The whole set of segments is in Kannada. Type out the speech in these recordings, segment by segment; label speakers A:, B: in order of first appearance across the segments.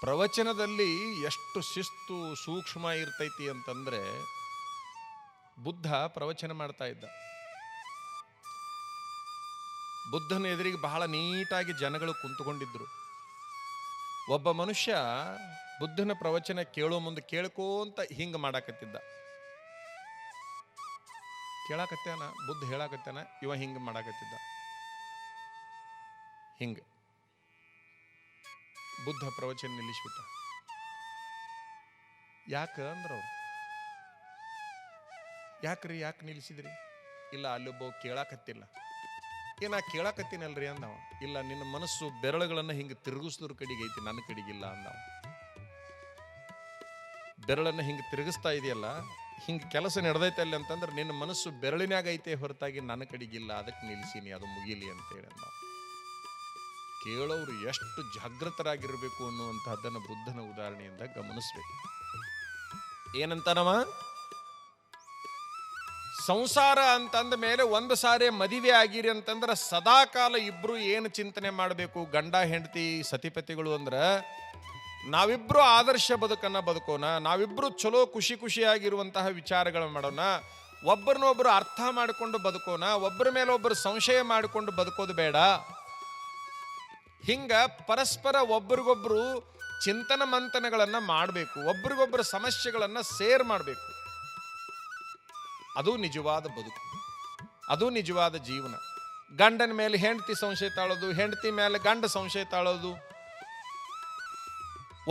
A: ಪ್ರವಚನದಲ್ಲಿ ಎಷ್ಟು ಶಿಸ್ತು ಸೂಕ್ಷ್ಮ ಇರ್ತೈತಿ ಅಂತಂದರೆ ಬುದ್ಧ ಪ್ರವಚನ ಮಾಡ್ತಾ ಇದ್ದ. ಬುದ್ಧನ ಎದುರಿಗೆ ಬಹಳ ನೀಟಾಗಿ ಜನಗಳು ಕುಂತುಕೊಂಡಿದ್ರು. ಒಬ್ಬ ಮನುಷ್ಯ ಬುದ್ಧನ ಪ್ರವಚನ ಕೇಳೋ ಮುಂದೆ ಕೇಳ್ಕೋಂತ ಹಿಂಗ ಮಾಡಾಕತ್ತಿದ್ದ. ಕೇಳಾಕತ್ತೇನ? ಬುದ್ಧ ಹೇಳಾಕತ್ತೇನ? ಇವ ಹಿಂಗ ಮಾಡಾಕತ್ತಿದ್ದ. ಹಿಂಗ. ಬುದ್ಧ ಪ್ರವಚನ ನಿಲ್ಲಿಸ್ಬಿಟ್ಟ. ಯಾಕ ಅಂದ್ರ ಅವ್ರು? ಯಾಕ್ರಿ ಯಾಕೆ ನಿಲ್ಲಿಸಿದ್ರಿ? ಇಲ್ಲ ಅಲ್ಲೊಬ್ಬ ಕೇಳಾಕತ್ತಿಲ್ಲ. ಏ ನಾ ಕೇಳಾಕತ್ತೀನಲ್ರಿ ಅಂದವ? ಇಲ್ಲ, ನಿನ್ನ ಮನಸ್ಸು ಬೆರಳುಗಳನ್ನ ಹಿಂಗೆ ತಿರುಗಿಸಿದ್ರ ಕಡೆಗೆ ಐತಿ, ನನ್ನ ಕಡೆಗಿಲ್ಲ ಅಂದವ. ಬೆರಳನ್ನ ಹಿಂಗೆ ತಿರುಗಿಸ್ತಾ ಇದೆಯಲ್ಲ, ಹಿಂಗೆ ಕೆಲಸ ನಡೆದೈತೆ ಅಲ್ಲಿ ಅಂತಂದ್ರೆ ನಿನ್ನ ಮನಸ್ಸು ಬೆರಳಿನಾಗೈತೆ ಹೊರತಾಗಿ ನನ್ನ ಕಡೆಗಿಲ್ಲ ಅದಕ್ಕೆ ನಿಲ್ಸೀನಿ ಅದು ಮುಗಿಲಿ ಅಂತೇಳಿ ಅಂದವ. ಕೇಳೋರು ಎಷ್ಟು ಜಾಗೃತರಾಗಿರಬೇಕು ಅನ್ನುವಂತಹದ್ದನ್ನು ಬುದ್ಧನ ಉದಾಹರಣೆಯಿಂದ ಗಮನಿಸ್ಬೇಕು. ಏನಂತಾನವ? ಸಂಸಾರ ಅಂತಂದ ಮೇಲೆ ಒಂದು ಸಾರಿ ಮದುವೆ ಆಗಿರಿ ಅಂತಂದ್ರೆ ಸದಾಕಾಲ ಇಬ್ರು ಏನು ಚಿಂತನೆ ಮಾಡಬೇಕು? ಗಂಡ, ಹೆಂಡತಿ, ಸತಿಪತಿಗಳು ಅಂದ್ರೆ ನಾವಿಬ್ರು ಆದರ್ಶ ಬದುಕನ್ನ ಬದುಕೋಣ, ನಾವಿಬ್ರು ಚಲೋ ಖುಷಿ ಖುಷಿಯಾಗಿರುವಂತಹ ವಿಚಾರಗಳು ಮಾಡೋಣ ಒಬ್ಬರನ್ನೊಬ್ಬರು ಅರ್ಥ ಮಾಡಿಕೊಂಡು ಬದುಕೋಣ ಒಬ್ಬರ ಮೇಲೆ ಒಬ್ಬರು ಸಂಶಯ ಮಾಡಿಕೊಂಡು ಬದುಕೋದು ಬೇಡ. ಹಿಂಗ ಪರಸ್ಪರ ಒಬ್ರಿಗೊಬ್ರು ಚಿಂತನ ಮಂಥನಗಳನ್ನ ಮಾಡಬೇಕು ಒಬ್ರಿಗೊಬ್ಬರ ಸಮಸ್ಯೆಗಳನ್ನ ಸೇರ್ ಮಾಡಬೇಕು. ಅದು ನಿಜವಾದ ಬದುಕು, ಅದು ನಿಜವಾದ ಜೀವನ. ಗಂಡನ ಮೇಲೆ ಹೆಂಡತಿ ಸಂಶಯ ತಾಳೋದು, ಹೆಂಡತಿ ಮೇಲೆ ಗಂಡ ಸಂಶಯ ತಾಳೋದು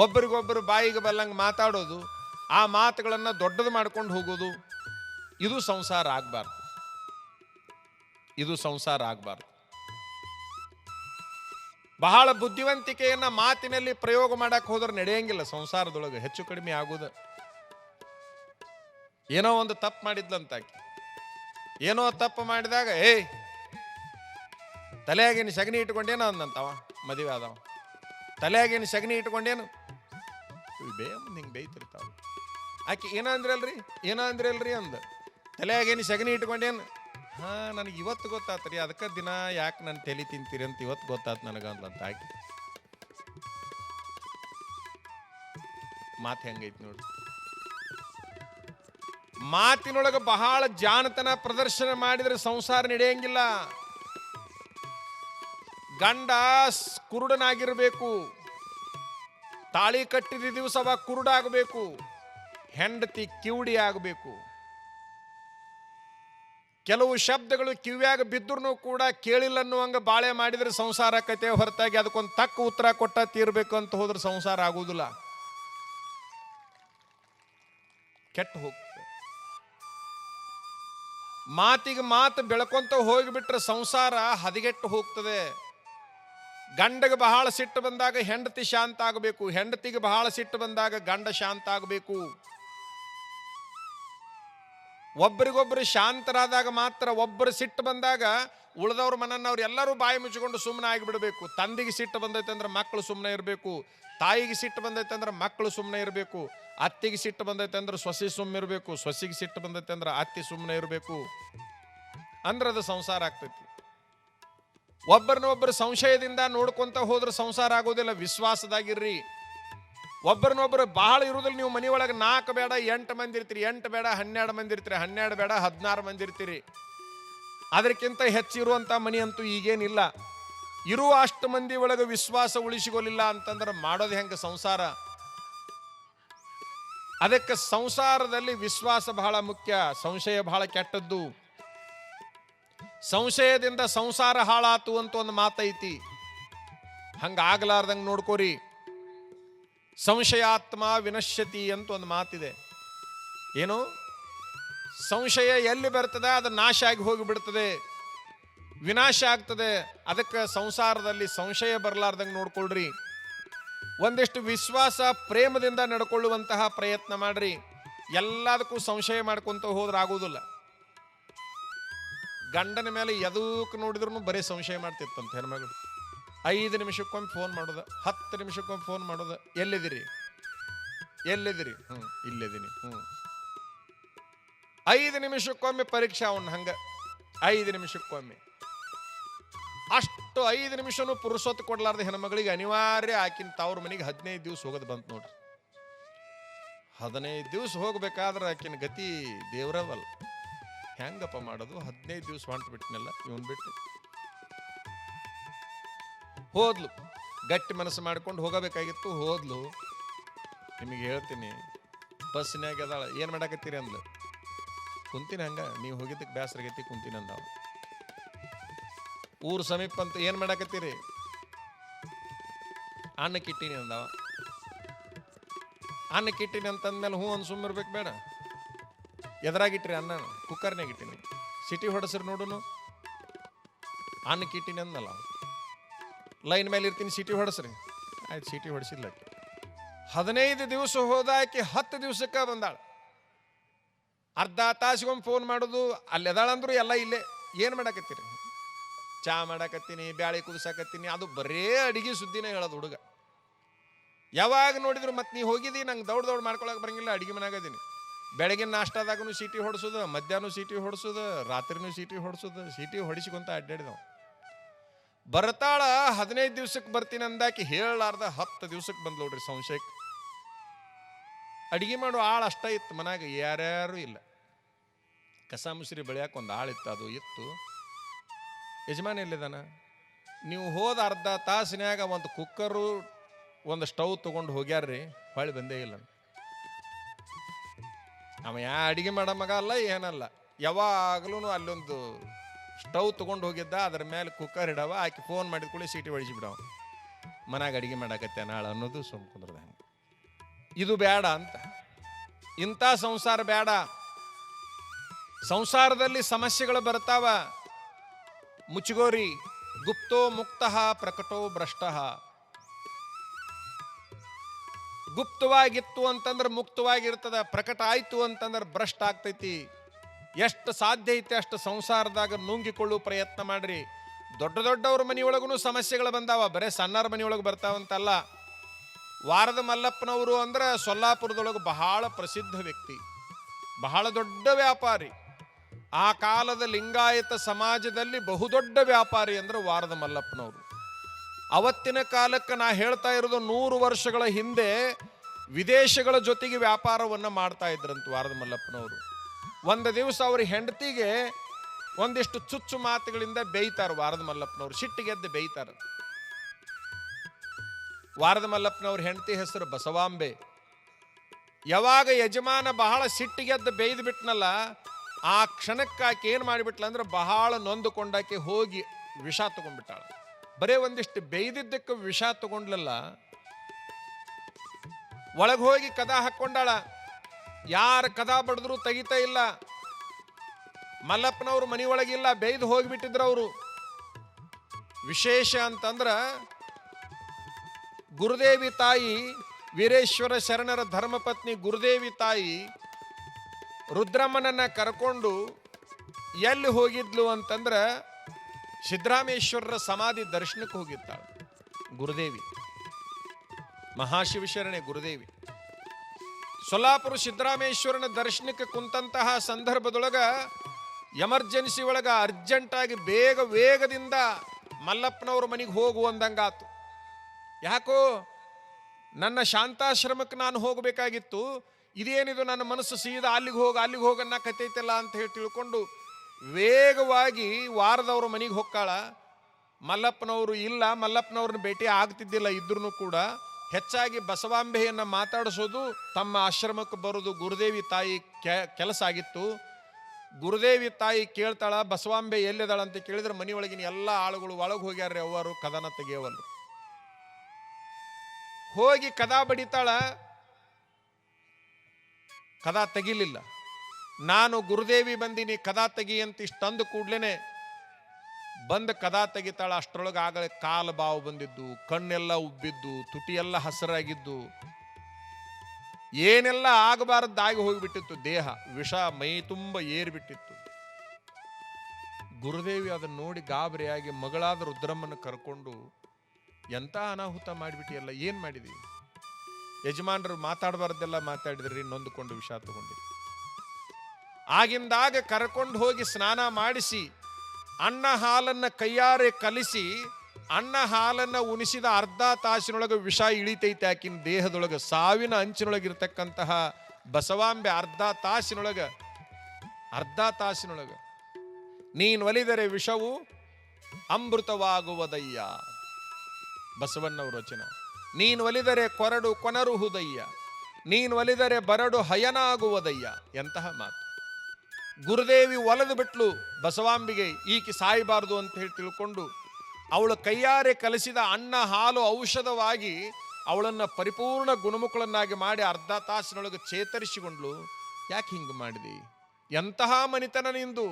A: ಒಬ್ಬರಿಗೊಬ್ಬರು ಬಾಯಿಗೆ ಬಲ್ಲಂಗೆ ಮಾತಾಡೋದು, ಆ ಮಾತುಗಳನ್ನು ದೊಡ್ಡದು ಮಾಡ್ಕೊಂಡು ಹೋಗೋದು, ಇದು ಸಂಸಾರ ಆಗಬಾರ್ದು. ಇದು ಸಂಸಾರ ಆಗಬಾರ್ದು. ಬಹಳ ಬುದ್ಧಿವಂತಿಕೆಯನ್ನ ಮಾತಿನಲ್ಲಿ ಪ್ರಯೋಗ ಮಾಡಕ್ ಹೋದ್ರೆ ನಡೆಯಂಗಿಲ್ಲ. ಸಂಸಾರದೊಳಗೆ ಹೆಚ್ಚು ಕಡಿಮೆ ಆಗುದ ಏನೋ ಒಂದು ತಪ್ಪು ಮಾಡಿದ್ಲಂತ ಏನೋ ತಪ್ಪು ಮಾಡಿದಾಗ, ಏಯ್ ತಲೆಯಾಗಿನ ಸಗಣಿ ಇಟ್ಕೊಂಡೇನು ಅಂದಂತವ, ಮದುವೆ ಆದವ. ತಲೆಯಾಗಿನ ಸಗಣಿ ಇಟ್ಕೊಂಡೇನು? ಬೇ ಹಿಂಗೆ ಬೇಯ್ತಿರ್ತಾವ. ಆಕೆ, ಏನೋ ಅಂದ್ರಲ್ರಿ? ಏನೋ ಅಂದ. ತಲೆಯಾಗೇನು ಸಗಣಿ ಇಟ್ಕೊಂಡೇನು? ಹಾ, ನನಗೆ ಇವತ್ತು ಗೊತ್ತಾತ್ರಿ. ಅದಕ್ಕೆ ದಿನ ಯಾಕೆ ನಾನು ತಲೆ ತಿಂತೀರಿ ಅಂತ ಇವತ್ತು ಗೊತ್ತಾತ್ ನನಗಂತ ಆಕೆ ಮಾತು ಹೆಂಗೈತಿ ನೋಡಿ. ಮಾತಿನೊಳಗೆ ಬಹಳ ಜಾಣತನ ಪ್ರದರ್ಶನ ಮಾಡಿದ್ರೆ ಸಂಸಾರ ನಡೆಯಂಗಿಲ್ಲ. ಗಂಡ ಕುರುಡನಾಗಿರ್ಬೇಕು. ತಾಳಿ ಕಟ್ಟಿದ ದಿವಸ ಅವಾಗ ಕುರುಡಾಗಬೇಕು. ಹೆಂಡತಿ ಕಿವುಡಿ ಆಗಬೇಕು. ಕೆಲವು ಶಬ್ದಗಳು ಕಿವ್ಯಾಗ ಬಿದ್ದರೂ ಕೂಡ ಕೇಳಿಲ್ಲ ಅನ್ನುವಂಗ ಬಾಳೆ ಮಾಡಿದರೆ ಸಂಸಾರ ಕತೆ ಹೊರತಾಗಿ ಅದಕ್ಕೊಂದು ತಕ್ಕ ಉತ್ತರ ಕೊಟ್ಟ ತೀರ್ಬೇಕು ಅಂತ ಹೋದ್ರೆ ಸಂಸಾರ ಆಗುವುದಿಲ್ಲ. ಕೆಟ್ಟು ಹೋಗ್ತದೆ. ಮಾತಿಗೆ ಮಾತು ಬೆಳ್ಕೊಂತ ಹೋಗಿಬಿಟ್ರೆ ಸಂಸಾರ ಹದಗೆಟ್ಟು ಹೋಗ್ತದೆ. ಗಂಡಗೆ ಬಹಳ ಸಿಟ್ಟು ಬಂದಾಗ ಹೆಂಡತಿ ಶಾಂತ ಆಗಬೇಕು, ಹೆಂಡತಿಗೆ ಬಹಳ ಸಿಟ್ಟು ಬಂದಾಗ ಗಂಡ ಶಾಂತ ಆಗಬೇಕು. ಒಬ್ಬರಿಗೊಬ್ಬರು ಶಾಂತರಾದಾಗ ಮಾತ್ರ ಒಬ್ಬರು ಸಿಟ್ಟು ಬಂದಾಗ ಉಳಿದವ್ರ ಮನನ್ನವ್ರು ಎಲ್ಲರೂ ಬಾಯಿ ಮುಚ್ಚಿಕೊಂಡು ಸುಮ್ಮನೆ ಆಗಿಬಿಡಬೇಕು. ತಂದೆಗೆ ಸಿಟ್ಟು ಬಂದೈತೆ ಅಂದ್ರೆ ಮಕ್ಕಳು ಸುಮ್ಮನೆ ಇರಬೇಕು. ತಾಯಿಗೆ ಸಿಟ್ಟು ಬಂದೈತೆ ಅಂದ್ರೆ ಮಕ್ಕಳು ಸುಮ್ಮನೆ ಇರಬೇಕು. ಅತ್ತಿಗೆ ಸಿಟ್ಟು ಬಂದೈತೆ ಅಂದ್ರೆ ಸೊಸೆ ಸುಮ್ಮನೆ ಇರಬೇಕು. ಸೊಸೆಗೆ ಸಿಟ್ಟು ಬಂದೈತೆ ಅಂದ್ರೆ ಅತ್ತಿ ಸುಮ್ಮನೆ ಇರಬೇಕು. ಅಂದ್ರೆ ಅದು ಸಂಸಾರ ಆಗ್ತೈತಿ. ಒಬ್ಬರನ್ನೊಬ್ಬರು ಸಂಶಯದಿಂದ ನೋಡ್ಕೊಂತ ಹೋದ್ರೆ ಸಂಸಾರ ಆಗೋದಿಲ್ಲ. ವಿಶ್ವಾಸದಾಗಿರ್ರಿ. ಒಬ್ಬರನ್ನೊಬ್ಬರು ಬಹಳ ಇರುವುದಿಲ್ಲ ನೀವು ಮನೆಯೊಳಗೆ ನಾಲ್ಕು ಬೇಡ, ಎಂಟು ಮಂದಿ ಇರ್ತೀರಿ, ಎಂಟು ಬೇಡ, ಹನ್ನೆರಡು ಮಂದಿ ಇರ್ತೀರಿ, ಹನ್ನೆರಡು ಬೇಡ, ಹದಿನಾರು ಮಂದಿ ಇರ್ತೀರಿ. ಅದಕ್ಕಿಂತ ಹೆಚ್ಚಿರುವಂಥ ಮನೆ ಅಂತೂ ಈಗೇನಿಲ್ಲ. ಇರುವ ಅಷ್ಟು ಮಂದಿ ಒಳಗೆ ವಿಶ್ವಾಸ ಉಳಿಸಿಕೊಳ್ಳಿಲ್ಲ ಅಂತಂದ್ರೆ ಮಾಡೋದು ಹೆಂಗೆ ಸಂಸಾರ? ಅದಕ್ಕೆ ಸಂಸಾರದಲ್ಲಿ ವಿಶ್ವಾಸ ಬಹಳ ಮುಖ್ಯ, ಸಂಶಯ ಬಹಳ ಕೆಟ್ಟದ್ದು. ಸಂಶಯದಿಂದ ಸಂಸಾರ ಹಾಳಾತು ಅಂತ ಒಂದು ಮಾತೈತಿ. ಹಂಗ ಆಗ್ಲಾರ್ದಂಗೆ ನೋಡ್ಕೋರಿ. ಸಂಶಯಾತ್ಮ ವಿನಶ್ಯತಿ ಅಂತ ಒಂದು ಮಾತಿದೆ. ಏನು? ಸಂಶಯ ಎಲ್ಲಿ ಬರ್ತದೆ? ಅದು ನಾಶ ಆಗಿ ಹೋಗಿಬಿಡ್ತದೆ. ವಿನಾಶ ಆಗ್ತದೆ. ಅದಕ್ಕೆ ಸಂಸಾರದಲ್ಲಿ ಸಂಶಯ ಬರಲಾರ್ದಂಗೆ ನೋಡ್ಕೊಳ್ರಿ. ಒಂದಿಷ್ಟು ವಿಶ್ವಾಸ ಪ್ರೇಮದಿಂದ ನಡ್ಕೊಳ್ಳುವಂತಹ ಪ್ರಯತ್ನ ಮಾಡ್ರಿ. ಎಲ್ಲದಕ್ಕೂ ಸಂಶಯ ಮಾಡ್ಕೊಂತ ಹೋದ್ರೆ ಆಗೋದಿಲ್ಲ. ಗಂಡನ ಮೇಲೆ ಎದಕ್ಕೆ ನೋಡಿದ್ರು ಬರೀ ಸಂಶಯ ಮಾಡ್ತಿತ್ತಂತ ಹೆಣ್ಮಗಳು. ಐದು ನಿಮಿಷಕ್ಕೊಮ್ಮೆ ಫೋನ್ ಮಾಡೋದು ಹತ್ತು ನಿಮಿಷಕ್ಕೊಮ್ಮೆ ಫೋನ್ ಮಾಡೋದು ಎಲ್ಲಿದ್ದೀರಿ? ಎಲ್ಲಿದ್ದೀರಿ? ಹ್ಞೂ ಇಲ್ಲಿದ್ದೀನಿ. ಹ್ಞೂ ಐದು ನಿಮಿಷಕ್ಕೊಮ್ಮೆ ಪರೀಕ್ಷೆ ಅವನು ಹಂಗೆ. ಐದು ನಿಮಿಷಕ್ಕೊಮ್ಮೆ. ಅಷ್ಟು ಐದು ನಿಮಿಷನೂ ಪುರುಷೋತ್ ಕೊಡ್ಲಾರ್ದ ಹೆಣ್ಮಗಳಿಗೆ ಅನಿವಾರ್ಯ ಆಕಿನ ತವ್ರ ಮನೆಗೆ ಹದಿನೈದು ದಿವಸ ಹೋಗೋದು ಬಂತು ನೋಡ್ರಿ. ಹದಿನೈದು ದಿವಸ ಹೋಗ್ಬೇಕಾದ್ರೆ ಆಕಿನ ಗತಿ ದೇವ್ರವಲ್ಲ. ಹೆಂಗಪ್ಪ ಮಾಡೋದು? ಹದಿನೈದು ದಿವಸ ಹೊಂಟು ಬಿಟ್ಟನಲ್ಲ ಇವನ್ ಬಿಟ್ಟು. ಹೋದ್ಲು. ಗಟ್ಟಿ ಮನಸ್ಸು ಮಾಡ್ಕೊಂಡು ಹೋಗಬೇಕಾಗಿತ್ತು, ಹೋದ್ಲು. ನಿಮಗೆ ಹೇಳ್ತೀನಿ ಬಸ್ನ್ಯಾಗ ಅದಾಳ, ಏನು ಮಾಡಾಕತ್ತೀರಿ ಅಂದ್ಲು. ಕುಂತೀನಿ ಹಂಗೆ, ನೀವು ಹೋಗಿದ್ದಕ್ಕೆ ಬೇಸರಗೈತಿ ಕುಂತೀನಿ ಅಂದಾವ ಊರು ಸಮೀಪ ಅಂತ ಏನು ಮಾಡಾಕತ್ತೀರಿ? ಅನ್ನಕ್ಕೆ ಇಟ್ಟೀನಿ ಅಂದಾವ ಅಂತ ಅಂತಂದ್ಮೇಲೆ ಹ್ಞೂ ಒಂದು ಸುಮ್ಮಿರ್ಬೇಕು ಬೇಡ. ಎದುರಾಗಿಟ್ರಿ ಅನ್ನ? ಕುಕ್ಕರ್ನಾಗಿಟ್ಟಿನಿ ಸಿಟಿ ಹೊಡೆಸ್ರಿ ನೋಡುನು. ಅನ್ನಕ್ಕೆ ಇಟ್ಟೀನಿ ಅಂದಲ್ಲ ಲೈನ್ ಮೇಲೆ ಇರ್ತೀನಿ ಸಿಟಿ ಹೊಡೆಸ್ರಿ. ಆಯ್ತು ಸಿಟಿ ಹೊಡೆಸಿಲ್ಲ ಆಕಿ. ಹದಿನೈದು ದಿವಸ ಹೋದಾಕಿ ಹತ್ತು ದಿವಸಕ್ಕೆ ಬಂದಾಳ. ಅರ್ಧ ತಾಸಿಗೊಮ್ಮೆ ಫೋನ್ ಮಾಡೋದು, ಅಲ್ಲಿ ಎದಾಳಂದ್ರು ಎಲ್ಲ ಇಲ್ಲೇ. ಏನು ಮಾಡಾಕತ್ತೀರಿ? ಚಾ ಮಾಡಾಕತ್ತೀನಿ, ಬ್ಯಾಳಿ ಕುದಿಸಾಕತ್ತೀನಿ ಅದು ಬರೇ ಅಡಿಗೆ ಸುದ್ದಿನೇ ಹೇಳೋದು ಹುಡುಗ. ಯಾವಾಗ ನೋಡಿದ್ರು ಮತ್ತೆ ನೀ ಹೋಗಿದಿ, ನಂಗೆ ದೌಡ್ ದೌಡ್ ಮಾಡ್ಕೊಳಕ್ ಬರಂಗಿಲ್ಲ, ಅಡಿಗೆ ಮನಾಗದೀನಿ ಬೆಳಗಿನ ನಾಷ್ಟಾದಾಗೂ ಸೀಟಿ ಹೊಡ್ಸೋದು, ಮಧ್ಯಾಹ್ನ ಸೀಟಿ ಹೊಡ್ಸೋದು, ರಾತ್ರಿನೂ ಸೀಟಿ ಹೊಡ್ಸೋದು ಸೀಟಿ ಹೊಡಿಸಿಕೊಂತ ಅಡ್ಡಾಡಿದವ ಬರ್ತಾಳ, ಹದಿನೈದು ದಿವ್ಸಕ್ಕೆ ಬರ್ತೀನಿ ಅಂದಾಕಿ ಹೇಳಲಾರ್ದ ಹತ್ತು ದಿವ್ಸಕ್ಕೆ ಬಂದ್ ನೋಡ್ರಿ ಸಂಶಯಕ್ಕೆ. ಅಡಿಗೆ ಮಾಡೋ ಆಳು ಅಷ್ಟ ಇತ್ತು ಮನ್ಯಾಗ, ಯಾರ್ಯಾರು ಇಲ್ಲ. ಕಸ ಮುಸ್ರಿ ಬೆಳೆಯಕ್ಕೆ ಒಂದು ಆಳಿತ್ತು ಅದು ಇತ್ತು. ಯಜಮಾನ ಎಲ್ಲಿದಾನ? ನೀವು ಹೋದ ಅರ್ಧ ತಾಸಿನ್ಯಾಗ ಒಂದು ಕುಕ್ಕರು, ಒಂದು ಸ್ಟವ್ ತೊಗೊಂಡು ಹೋಗ್ಯಾರ್ರಿ, ಹೊಳ್ಳಿ ಬಂದೇ ಇಲ್ಲ. ಅವ ಯಾ ಅಡಿಗೆ ಮಾಡೋ ಮಗ ಅಲ್ಲ, ಏನಲ್ಲ. ಯಾವಾಗಲೂ ಅಲ್ಲೊಂದು ಸ್ಟವ್ ತೊಗೊಂಡು ಹೋಗಿದ್ದ, ಅದ್ರ ಮೇಲೆ ಕುಕ್ಕರ್ ಇಡವ, ಆಕಿ ಫೋನ್ ಮಾಡಿದ ಕೂಡಲೇ ಸೀಟಿ ಒಳಿಸಿಬಿಡವ ಬಿಡವ. ಮನ್ಯಾಗ ಅಡಿಗೆ ಮಾಡಾಕತ್ತೆ ನಾಳೆ ಅನ್ನೋದು ಸುಮ್ ಕುಂದ್ರದ ಹಂಗೆ. ಇದು ಬೇಡ ಅಂತ. ಇಂಥ ಸಂಸಾರ ಬೇಡ ಸಂಸಾರದಲ್ಲಿ ಸಮಸ್ಯೆಗಳು ಬರ್ತಾವ. ಮುಚ್ಚಗೋರಿ. ಗುಪ್ತೋ ಮುಕ್ತ ಪ್ರಕಟೋ ಭ್ರಷ್ಟ. ಗುಪ್ತವಾಗಿತ್ತು ಅಂತಂದ್ರೆ ಮುಕ್ತವಾಗಿರ್ತದ, ಪ್ರಕಟ ಆಯ್ತು ಅಂತಂದ್ರೆ ಭ್ರಷ್ಟ ಆಗ್ತೈತಿ. ಎಷ್ಟು ಸಾಧ್ಯ ಐತೆ ಅಷ್ಟು ಸಂಸಾರದಾಗ ನುಂಗಿಕೊಳ್ಳುವ ಪ್ರಯತ್ನ ಮಾಡ್ರಿ. ದೊಡ್ಡ ದೊಡ್ಡವ್ರ ಮನೆಯೊಳಗೂ ಸಮಸ್ಯೆಗಳು ಬಂದಾವ, ಬರೇ ಸಣ್ಣರ ಮನೆಯೊಳಗೆ ಬರ್ತಾವಂತಲ್ಲ. ವಾರದ ಮಲ್ಲಪ್ಪನವರು ಅಂದ್ರೆ ಸೊಲ್ಲಾಪುರದೊಳಗೆ ಬಹಳ ಪ್ರಸಿದ್ಧ ವ್ಯಕ್ತಿ. ಬಹಳ ದೊಡ್ಡ ವ್ಯಾಪಾರಿ. ಆ ಕಾಲದ ಲಿಂಗಾಯತ ಸಮಾಜದಲ್ಲಿ ಬಹುದೊಡ್ಡ ವ್ಯಾಪಾರಿ ಅಂದ್ರೆ ವಾರದ ಮಲ್ಲಪ್ಪನವರು. ಅವತ್ತಿನ ಕಾಲಕ್ಕೆ ನಾ ಹೇಳ್ತಾ ಇರೋದು ನೂರು ವರ್ಷಗಳ ಹಿಂದೆ ವಿದೇಶಗಳ ಜೊತೆಗೆ ವ್ಯಾಪಾರವನ್ನು ಮಾಡ್ತಾ ಇದ್ರಂತ ವಾರದ ಮಲ್ಲಪ್ಪನವರು. ಒಂದು ದಿವಸ ಅವ್ರ ಹೆಂಡತಿಗೆ ಒಂದಿಷ್ಟು ಚುಚ್ಚು ಮಾತುಗಳಿಂದ ಬೇಯ್ತಾರ ವಾರದ ಮಲ್ಲಪ್ಪನವ್ರು ಸಿಟ್ಟಿಗೆದ್ದು ಬೇಯ್ತಾರ. ವಾರದ ಮಲ್ಲಪ್ಪನವ್ರ ಹೆಂಡತಿ ಹೆಸರು ಬಸವಾಂಬೆ. ಯಾವಾಗ ಯಜಮಾನ ಬಹಳ ಸಿಟ್ಟಿಗೆದ್ದು ಬೇಯ್ದು ಬಿಟ್ನಲ್ಲ, ಆ ಕ್ಷಣಕ್ಕೆ ಆಕೆ ಏನು ಮಾಡಿಬಿಟ್ಲ ಅಂದ್ರೆ ಬಹಳ ನೊಂದುಕೊಂಡಾಕೆ ಹೋಗಿ ವಿಷ ತಗೊಂಡ್ಬಿಟ್ಟಾಳ. ಬರೇ ಒಂದಿಷ್ಟು ಬೇಯ್ದಿದ್ದಕ್ಕೆ ವಿಷ ತಗೊಂಡ್ಲಲ್ಲ, ಒಳಗೆ ಹೋಗಿ ಕದ ಹಾಕ್ಕೊಂಡಾಳ. ಯಾರ ಕದಾ ಬಡಿದ್ರು ತೆಗಿತಾ ಇಲ್ಲ. ಮಲ್ಲಪ್ಪನವ್ರು ಮನಿ ಒಳಗಿಲ್ಲ ಬೇಯ್ದು ಹೋಗಿಬಿಟ್ಟಿದ್ರು ಅವರು. ವಿಶೇಷ ಅಂತಂದ್ರೆ ಗುರುದೇವಿ ತಾಯಿ, ವೀರೇಶ್ವರ ಶರಣರ ಧರ್ಮಪತ್ನಿ ಗುರುದೇವಿ ತಾಯಿ ರುದ್ರಮ್ಮನನ್ನ ಕರ್ಕೊಂಡು ಎಲ್ಲಿ ಹೋಗಿದ್ಲು ಅಂತಂದ್ರೆ ಸಿದ್ದರಾಮೇಶ್ವರರ ಸಮಾಧಿ ದರ್ಶನಕ್ಕೆ ಹೋಗಿದ್ದಾಳೆ ಗುರುದೇವಿ. ಮಹಾಶಿವಶರಣೆ ಗುರುದೇವಿ. ಸೊಲ್ಲಾಪುರ ಸಿದ್ದರಾಮೇಶ್ವರನ ದರ್ಶನಕ್ಕೆ ಕುಂತಹ ಸಂದರ್ಭದೊಳಗ ಎಮರ್ಜೆನ್ಸಿ ಒಳಗ ಅರ್ಜೆಂಟಾಗಿ ಬೇಗ ವೇಗದಿಂದ ಮಲ್ಲಪ್ಪನವ್ರ ಮನೆಗೆ ಹೋಗು ಅಂದಂಗಾತು. ಯಾಕೋ ನನ್ನ ಶಾಂತಾಶ್ರಮಕ್ಕೆ ನಾನು ಹೋಗಬೇಕಾಗಿತ್ತು. ಇದೇನಿದು ನನ್ನ ಮನಸ್ಸು ಸೀದಾ ಅಲ್ಲಿಗೆ ಹೋಗಿ, ಅಲ್ಲಿಗೆ ಹೋಗನ್ನ ಕತ್ತೈತಲ್ಲ ಅಂತ ಹೇಳಿ ತಿಳ್ಕೊಂಡು ವೇಗವಾಗಿ ವಾರದವ್ರ ಮನೆಗೆ ಹೊಕ್ಕಾಳ ಮಲ್ಲಪ್ಪನವರು ಇಲ್ಲ, ಮಲ್ಲಪ್ಪನವ್ರನ್ನ ಭೇಟಿ ಆಗ್ತಿದ್ದಿಲ್ಲ ಇದ್ರೂ ಕೂಡ. ಹೆಚ್ಚಾಗಿ ಬಸವಾಂಬೆಯನ್ನು ಮಾತಾಡಿಸೋದು ತಮ್ಮ ಆಶ್ರಮಕ್ಕೆ ಬರೋದು ಗುರುದೇವಿ ತಾಯಿ ಕೆಲಸ ಆಗಿತ್ತು. ಗುರುದೇವಿ ತಾಯಿ ಕೇಳ್ತಾಳ, ಬಸವಾಂಬೆ ಎಲ್ಲಿದ್ದಾಳ? ಅಂತ ಕೇಳಿದ್ರೆ ಮನೆಯೊಳಗಿನ ಎಲ್ಲ ಆಳುಗಳು ಒಳಗೆ ಹೋಗ್ಯಾರ್ರಿ ಅವರು ಕದನ ತೆಗೆಯವಲ್ರು. ಹೋಗಿ ಕದ ಬಡಿತಾಳ. ಕದ ತೆಗಿಲಿಲ್ಲ. ನಾನು ಗುರುದೇವಿ ಬಂದಿನಿ, ಕದ ತೆಗಿ ಅಂತ ಇಷ್ಟಂದು ಕೂಡ್ಲೇನೆ ಬಂದ ಕದ ತೆಗಿತಾಳ, ಅಷ್ಟರೊಳಗೆ ಆಗಲೇ ಕಾಲು ಬಾವು ಬಂದಿದ್ದು, ಕಣ್ಣೆಲ್ಲ ಉಬ್ಬಿದ್ದು, ತುಟಿಯೆಲ್ಲ ಹಸರಾಗಿದ್ದು. ಏನೆಲ್ಲ ಆಗಬಾರದ್ದಾಗಿ ಹೋಗಿಬಿಟ್ಟಿತ್ತು ದೇಹ, ವಿಷ, ಮೈ ತುಂಬ ಏರಿಬಿಟ್ಟಿತ್ತು. ಗುರುದೇವಿ ಅದನ್ನ ನೋಡಿ ಗಾಬರಿಯಾಗಿ ಮಗಳಾದ ರುದ್ರಮ್ಮನ ಕರ್ಕೊಂಡು ಎಂತ ಅನಾಹುತ ಮಾಡಿಬಿಟ್ಟಿಯಲ್ಲ, ಏನು ಮಾಡಿದಿ? ಯಜಮಾನರು ಮಾತಾಡಬಾರ್ದೆಲ್ಲ ಮಾತಾಡಿದ್ರಿ, ನೊಂದುಕೊಂಡು ವಿಷ ತಗೊಂಡಿ ಆಗಿಂದಾಗ ಕರ್ಕೊಂಡು ಹೋಗಿ ಸ್ನಾನ ಮಾಡಿಸಿ ಅನ್ನ ಹಾಲನ್ನ ಕೈಯಾರೆ ಕಲಿಸಿ ಅನ್ನ ಹಾಲನ್ನ ಉಣಿಸಿದ ಅರ್ಧ ತಾಸಿನೊಳಗೆ ವಿಷ ಇಳಿತೈತೆ ಆಕಿನ ದೇಹದೊಳಗೆ, ಸಾವಿನ ಅಂಚಿನೊಳಗಿರ್ತಕ್ಕಂತಹ ಬಸವಾಂಬೆ ಅರ್ಧ ತಾಸಿನೊಳಗೆ ಅರ್ಧ ತಾಸಿನೊಳಗೆ, ನೀನು ಒಲಿದರೆ ವಿಷವು ಅಮೃತವಾಗುವುದಯ್ಯ. ಬಸವಣ್ಣವರು ವಚನ. ನೀನು ಒಲಿದರೆ ಕೊರಡು ಕೊನರುಹುದಯ್ಯ. ನೀನು ಒಲಿದರೆ ಬರಡು ಹಯನಾಗುವುದಯ್ಯ. ಎಂತಹ ಮಾತು. ಗುರುದೇವಿ ಒಲೆದು ಬಿಟ್ಲು ಬಸವಾಂಬಿಗೆ, ಈಕೆ ಸಾಯಬಾರದು ಅಂತ ಹೇಳಿ ತಿಳ್ಕೊಂಡು ಅವಳು ಕೈಯಾರೆ ಕಲಿಸಿದ ಅನ್ನ, ಹಾಲು, ಔಷಧವಾಗಿ ಅವಳನ್ನ ಪರಿಪೂರ್ಣ ಗುಣಮುಖಳನ್ನಾಗಿ ಮಾಡಿ ಅರ್ಧ ತಾಸಿನೊಳಗೆ ಚೇತರಿಸಿಕೊಂಡ್ಲು. ಯಾಕೆ ಹಿಂಗೆ ಮಾಡಿದಿ? ಎಂತಹ ಮನಿತನ ನಿಂದು?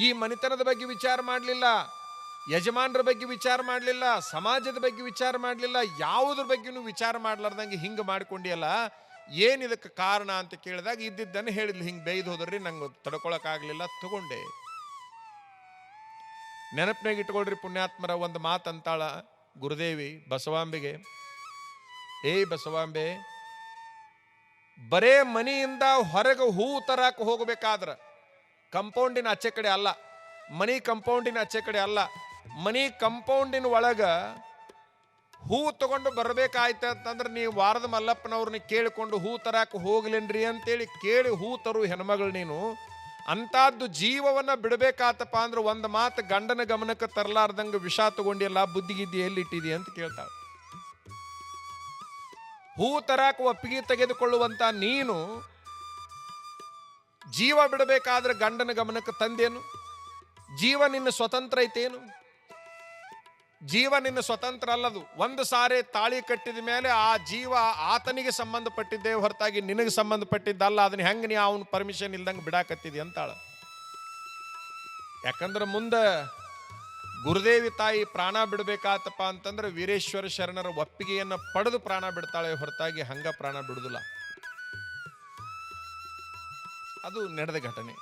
A: ಈ ಮನಿತನದ ಬಗ್ಗೆ ವಿಚಾರ ಮಾಡಲಿಲ್ಲ. ಯಜಮಾನರ ಬಗ್ಗೆ ವಿಚಾರ ಮಾಡಲಿಲ್ಲ. ಸಮಾಜದ ಬಗ್ಗೆ ವಿಚಾರ ಮಾಡಲಿಲ್ಲ. ಯಾವುದ್ರ ಬಗ್ಗೆನೂ ವಿಚಾರ ಮಾಡಲಾರ್ದಂಗೆ ಹಿಂಗೆ ಮಾಡ್ಕೊಂಡಿಯಲ್ಲ? ಏನ್ ಇದಕ್ಕೆ ಕಾರಣ ಅಂತ ಕೇಳಿದಾಗ ಇದ್ದಿದ್ದನ್ನು ಹೇಳಿದ್ಲು, ಹಿಂಗೆ ಬೇಯ್ದು ಹೋದ್ರಿ, ನಂಗೆ ತಡ್ಕೊಳಕ್ಕಾಗಲಿಲ್ಲ ತಗೊಂಡೆ. ನೆನಪಿನಾಗ ಇಟ್ಕೊಳ್ರಿ ಪುಣ್ಯಾತ್ಮರ ಒಂದು ಮಾತಂತಾಳ ಗುರುದೇವಿ ಬಸವಾಂಬೆಗೆ, ಏ ಬಸವಾಂಬೆ, ಬರೇ ಮನೆಯಿಂದ ಹೊರಗೆ ಹೂ ತರಕ್ಕೆ ಹೋಗಬೇಕಾದ್ರ, ಕಂಪೌಂಡಿನ ಆಚೆ ಕಡೆ ಅಲ್ಲ, ಮನಿ ಕಂಪೌಂಡಿನ ಆಚೆ ಕಡೆ ಅಲ್ಲ, ಮನಿ ಕಂಪೌಂಡಿನ ಒಳಗ ಹೂ ತಗೊಂಡು ಬರಬೇಕಾಯ್ತ ಅಂತಂದ್ರೆ ನೀವು ವಾರದ ಮಲ್ಲಪ್ಪನವ್ರನ್ನ ಕೇಳಿಕೊಂಡು ಹೂ ತರಕ್ಕೆ ಹೋಗ್ಲೇನ್ರಿ ಅಂತೇಳಿ ಕೇಳಿ ಹೂ ತರು ಹೆಣ್ಮಗಳು ನೀನು. ಅಂಥದ್ದು ಜೀವವನ್ನ ಬಿಡಬೇಕಾತಪ್ಪ ಅಂದ್ರೆ ಒಂದು ಮಾತು ಗಂಡನ ಗಮನಕ್ಕೆ ತರಲಾರ್ದಂಗೆ ವಿಷ ತಗೊಂಡಿಲ್ಲ ಬುದ್ಧಿಗಿದ್ದಿ ಎಲ್ಲಿ ಇಟ್ಟಿದಿ ಅಂತ ಕೇಳ್ತಾಳೆ. ಹೂ ತರಕ್ಕೆ ಒಪ್ಪಿಗೆ ತೆಗೆದುಕೊಳ್ಳುವಂತ ನೀನು ಜೀವ ಬಿಡಬೇಕಾದ್ರೆ ಗಂಡನ ಗಮನಕ್ಕೆ ತಂದೇನು? ಜೀವ ನಿನ್ನ ಸ್ವತಂತ್ರ ಐತೇನು? ಜೀವ ನಿನ್ನ ಸ್ವತಂತ್ರ ಅಲ್ಲದು. ಒಂದು ಸಾರಿ ತಾಳಿ ಕಟ್ಟಿದ ಮೇಲೆ ಆ ಜೀವ ಆತನಿಗೆ ಸಂಬಂಧಪಟ್ಟಿದ್ದೇ ಹೊರತಾಗಿ ನಿನಗೆ ಸಂಬಂಧಪಟ್ಟಿದ್ದಲ್ಲ, ಅದನ್ನ ಹೆಂಗೆ ನೀ ಅವನ ಪರ್ಮಿಷನ್ ಇಲ್ದಂಗೆ ಬಿಡಾಕತ್ತಿದಿ ಅಂತಾಳ. ಯಾಕಂದ್ರೆ ಮುಂದೆ ಗುರುದೇವಿ ತಾಯಿ ಪ್ರಾಣ ಬಿಡಬೇಕಾತಪ್ಪ ಅಂತಂದ್ರೆ ವೀರೇಶ್ವರ ಶರಣರ ಒಪ್ಪಿಗೆಯನ್ನ ಪಡೆದು ಪ್ರಾಣ ಬಿಡ್ತಾಳೆ ಹೊರತಾಗಿ ಹಂಗ ಪ್ರಾಣ ಬಿಡುದಿಲ್ಲ. ಅದು ನಡೆದ ಘಟನೆ.